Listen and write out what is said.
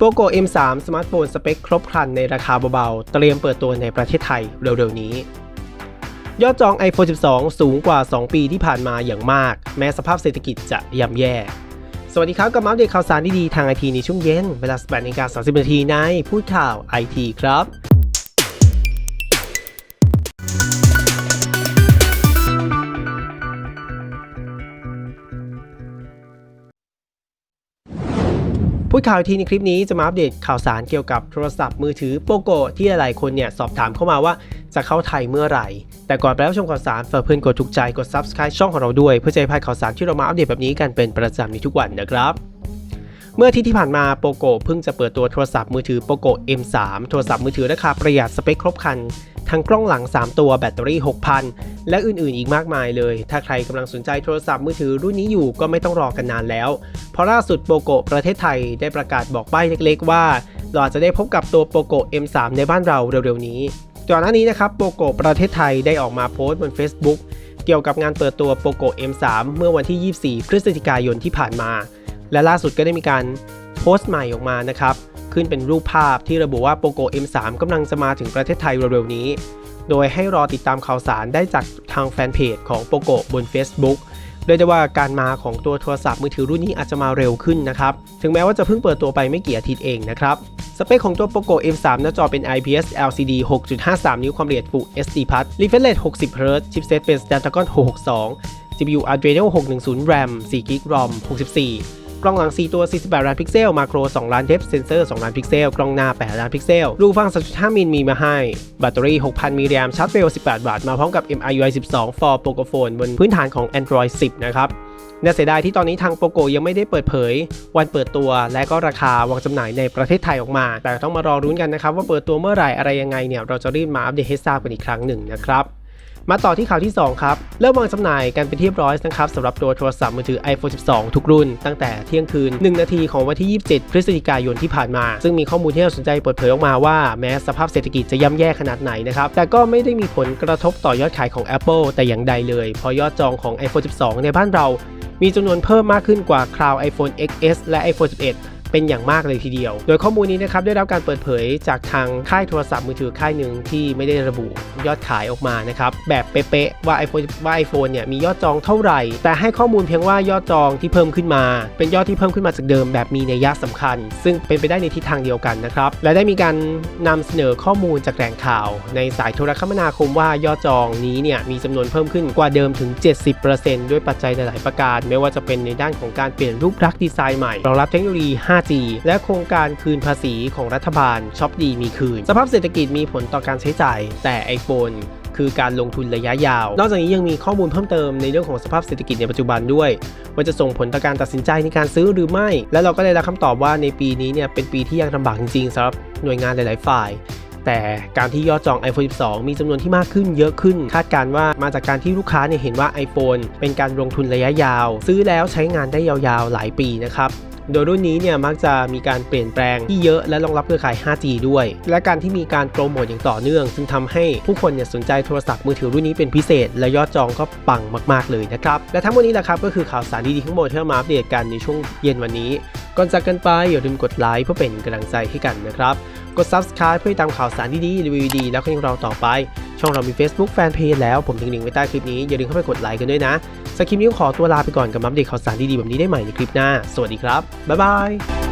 POCO M3 สมาร์ทโฟนสเปคครบครันในราคาเบาๆ เตรียมเปิดตัวในประเทศไทยเร็วๆนี้ ยอดจอง iPhone 12 สูงกว่า 2 ปีที่ผ่านมาอย่างมาก แม้สภาพเศรษฐกิจจะย่ำแย่ สวัสดีครับกับมาเดตข่าวสารดีๆทางไอทีในช่วงเย็น เวลา18นาฬิกา30นาทีในพูดข่าวไอทีครับ พูดข่าวทีในคลิปนี้จะมาอัปเดตข่าวสารเกี่ยวกับโทรศัพท์มือถือโปโกที่หลายๆคนเนี่ยสอบถามเข้ามาว่าจะเข้าไทยเมื่อไหร่ แต่ก่อนไปรับชมข่าวสารฝากเพื่อนกดถูกใจกด subscribe ช่องของเราด้วย เพื่อจะได้พลาดข่าวสารที่เรามาอัปเดตแบบนี้กันเป็นประจำในทุกวันนะครับ เมื่อที่ที่ผ่านมาโปโกเพิ่งจะเปิดตัวโทรศัพท์มือถือโปโก M3 โทรศัพท์มือถือราคาประหยัดสเปคครบครัน ทั้งกล้องหลัง 3 ตัวแบตเตอรี่ 6,000 และอื่นๆ อีกมากมายเลย ถ้าใครกำลังสนใจโทรศัพท์มือถือรุ่นนี้อยู่ก็ไม่ต้องรอกันนานแล้ว เพราะล่าสุดโปโกประเทศไทยได้ประกาศบอกใบ้เล็ก ๆ ว่า เราจจะได้พบกับตัวโปโก M3 ในบ้านเราเร็วๆนี้ก่อนหน้านี้นะครับโปโกประเทศไทยได้ออกมาโพสต์บน Facebook เกี่ยวกับงานเปิดตัวโปโก M3 เมื่อวันที่ 24 พฤศจิกายนที่ผ่านมา และล่าสุดก็ได้มีการโพสต์ใหม่ออกมานะครับ ขึ้นเป็นรูปภาพที่ระบุว่า POCO M3 กำลังจะมาถึงประเทศไทยเร็วๆนี้ โดยให้รอติดตามข่าวสารได้จากทางแฟนเพจของ POCO บน Facebook เรียกได้ว่าการมาของตัวโทรศัพท์มือถือรุ่นนี้อาจจะมาเร็วขึ้นนะครับ ถึงแม้ว่าจะเพิ่งเปิดตัวไปไม่กี่อาทิตย์เองนะครับ สเปคของตัว POCO M3 หน้าจอเป็น IPS LCD 6.53 นิ้วความละเอียด Full HD Plus refresh rate 60 Hz chipset เป็น Snapdragon 662 GPU Adreno 610 RAM 4 g b ROM 64 กล้องหลัง 4 ตัว 48 ล้านพิกเซล มาโคร 2 ล้านเดฟเซนเซอร์ 2 ล้านพิกเซล กล้องหน้า 8 ล้านพิกเซล รูฟัง 3.5 มิลมีมาให้ แบตเตอรี่ 6,000 มิลลิแอมชาร์จเร็ว 18วัตต์มาพร้อมกับ MIUI 12 for Poco Phone บนพื้นฐานของ Android 10 นะครับน่าเสียดายที่ตอนนี้ทางโปโกยังไม่ได้เปิดเผย วันเปิดตัวและก็ราคาวางจำหน่ายในประเทศไทยออกมา แต่ต้องมารอรุ้นกันนะครับว่าเปิดตัวเมื่อไหร่อะไรยังไงเนี่ยเราจะรีบมาอัปเดตให้ทราบกันอีกครั้งหนึ่งนะครับ มาต่อที่ข่าวที่ 2 ครับ เริ่มวางจำหน่ายกันเป็นที่เรียบร้อยนะครับสำหรับตัวโทรศัพท์มือถือ iPhone 12 ทุกรุ่น ตั้งแต่เที่ยงคืน 1 นาทีของวันที่ 27 พฤศจิกายนที่ผ่านมา ซึ่งมีข้อมูลที่น่าสนใจเปิดเผยออกมาว่าแม้สภาพเศรษฐกิจจะย่ำแย่ขนาดไหนนะครับแต่ก็ไม่ได้มีผลกระทบต่อยอดขายของ Apple แต่อย่างใดเลยเพราะยอดจองของ iPhone 12 ในบ้านเรา มีจำนวนเพิ่มมากขึ้นกว่าคราว iPhone XS และ iPhone 11 เป็นอย่างมากเลยทีเดียว โดยข้อมูลนี้นะครับได้รับการเปิดเผยจากทางค่ายโทรศัพท์มือถือค่ายหนึ่งที่ไม่ได้ระบุยอดขายออกมานะครับแบบเป๊ะๆว่า iPhone ว่า iPhone เนี่ยมียอดจองเท่าไหร่ แต่ให้ข้อมูลเพียงว่ายอดจองที่เพิ่มขึ้นมา เป็นยอดที่เพิ่มขึ้นมาจากเดิมแบบมีนัยยะสำคัญ ซึ่งเป็นไปได้ในทิศทางเดียวกันนะครับและได้มีการนำเสนอข้อมูลจากแหล่งข่าว ในสายโทรคมนาคมว่ายอดจองนี้เนี่ยมีจำนวนเพิ่มขึ้นกว่าเดิมถึง 70%ด้วยปัจจัยหลายๆประการ ไม่ว่าจะเป็นในด้านของการเปลี่ยนรูปลักษณ์ดีไซน์ใหม่รองรับเทคโนโลยี 5G และโครงการคืนภาษีของรัฐบาลช็อปดีมีคืน สภาพเศรษฐกิจมีผลต่อการใช้จ่าย แต่ iPhone คือการลงทุนระยะยาว นอกจากนี้ยังมีข้อมูลเพิ่มเติมในเรื่องของสภาพเศรษฐกิจในปัจจุบันด้วย ว่าจะส่งผลต่อการตัดสินใจในการซื้อหรือไม่ และเราก็ได้รับคำตอบว่าในปีนี้เนี่ยเป็นปีที่ยากลำบากจริงๆสำหรับหน่วยงานหลาย ๆ ฝ่ายแต่การที่ยอดจอง iPhone 12 มีจำนวนที่มากขึ้นเยอะขึ้น คาดการณ์ว่ามาจากการที่ลูกค้าเนี่ยเห็นว่า iPhone เป็นการลงทุนระยะยาว ซื้อแล้วใช้งานได้ยาวๆ หลายปีนะครับ โดยรุ่นนี้เนี่ยมักจะมีการเปลี่ยนแปลงที่เยอะและรองรับเครือข่าย 5G ด้วย และการที่มีการโปรโมทอย่างต่อเนื่องจึงทำให้ผู้คนเนี่ยสนใจโทรศัพท์มือถือรุ่นนี้เป็นพิเศษ และยอดจองก็ปังมาก ๆ เลยนะครับ และทั้งหมดนี้แหละครับก็คือข่าวสารดีๆทั้งหมดที่ามาอัปเดตกันในช่วงเย็นวันนี้ ก่อนจากกันไปอย่าลืมกดไลค์เพื่อเป็นกำลังใจให้กันนะครับ กด subscribe เพื่อติดตามข่าวสารดีๆรีวิวดีแล้วก็ยังเราต่อไป ช่องเรามี Facebook Fanpage แล้วผมทิ้งลิงก์ไว้ใต้คลิปนี้ อย่าลืมเข้าไปกดไลค์กันด้วยนะสคริปนี้ขอตัวลาไปก่อนกับมัปเดตข่าวสารดีๆแบบนี้ได้ใหม่ในคลิปหน้า สวัสดีครับ บ๊ายบาย